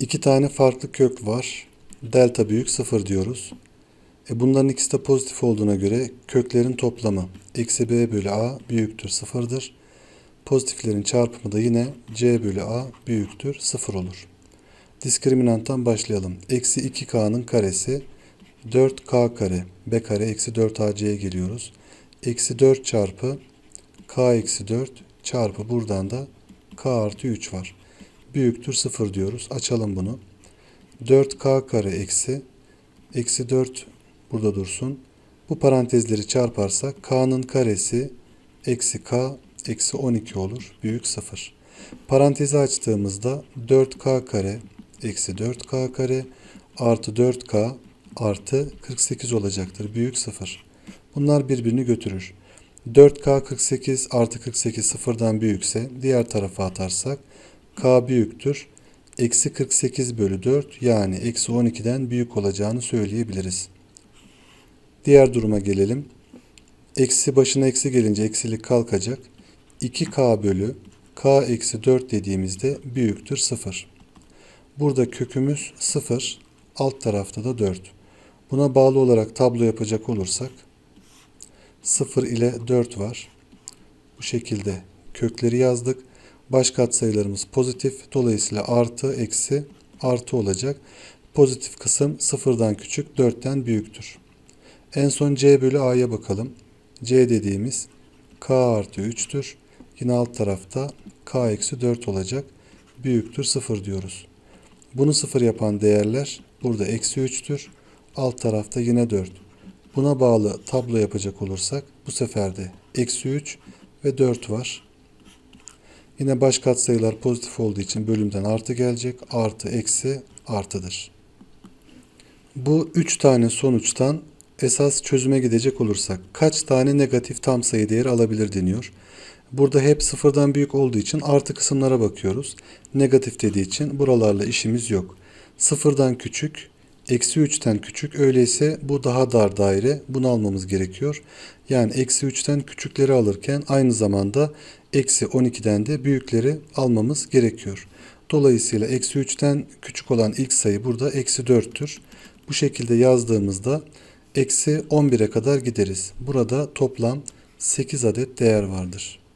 İki tane farklı kök var. Delta büyük 0 diyoruz. E bunların ikisi de pozitif olduğuna göre köklerin toplamı eksi b bölü a büyüktür 0'dır. Pozitiflerin çarpımı da yine c bölü a büyüktür 0 olur. Diskriminanttan başlayalım. Eksi 2k'nın karesi 4k kare b kare eksi 4ac'ye geliyoruz. Eksi 4 çarpı k eksi 4 çarpı buradan da k artı 3 var. Büyüktür 0 diyoruz. Açalım bunu. 4k kare eksi eksi 4 burada dursun. Bu parantezleri çarparsak k'nın karesi eksi k eksi 12 olur. Büyük 0. Parantezi açtığımızda 4k kare eksi 4k kare artı 4k artı 48 olacaktır. Büyük 0. Bunlar birbirini götürür. 4k 48 artı 48 sıfırdan büyükse diğer tarafa atarsak k büyüktür. Eksi 48 bölü 4 yani eksi 12'den büyük olacağını söyleyebiliriz. Diğer duruma gelelim. Eksi başına eksi gelince eksilik kalkacak. 2k bölü k eksi 4 dediğimizde büyüktür 0. Burada kökümüz 0, alt tarafta da 4. Buna bağlı olarak tablo yapacak olursak 0 ile 4 var. Bu şekilde kökleri yazdık. Baş katsayılarımız pozitif. Dolayısıyla artı, eksi, artı olacak. Pozitif kısım sıfırdan küçük, 4'ten büyüktür. En son c bölü a'ya bakalım. c dediğimiz k artı 3'tür. Yine alt tarafta k eksi 4 olacak. Büyüktür 0 diyoruz. Bunu 0 yapan değerler burada eksi 3'tür. Alt tarafta yine 4. Buna bağlı tablo yapacak olursak bu sefer de eksi 3 ve 4 var. Yine baş katsayılar pozitif olduğu için bölümden artı gelecek. Artı eksi artıdır. Bu 3 tane sonuçtan esas çözüme gidecek olursak kaç tane negatif tam sayı değeri alabilir deniyor. Burada hep sıfırdan büyük olduğu için artı kısımlara bakıyoruz. Negatif dediği için buralarla işimiz yok. Sıfırdan küçük, eksi 3'ten küçük öyleyse bu daha dar daire bunu almamız gerekiyor. Yani eksi 3'ten küçükleri alırken aynı zamanda eksi 12'den de büyükleri almamız gerekiyor. Dolayısıyla eksi 3'ten küçük olan ilk sayı burada eksi 4'tür. Bu şekilde yazdığımızda eksi 11'e kadar gideriz. Burada toplam 8 adet değer vardır.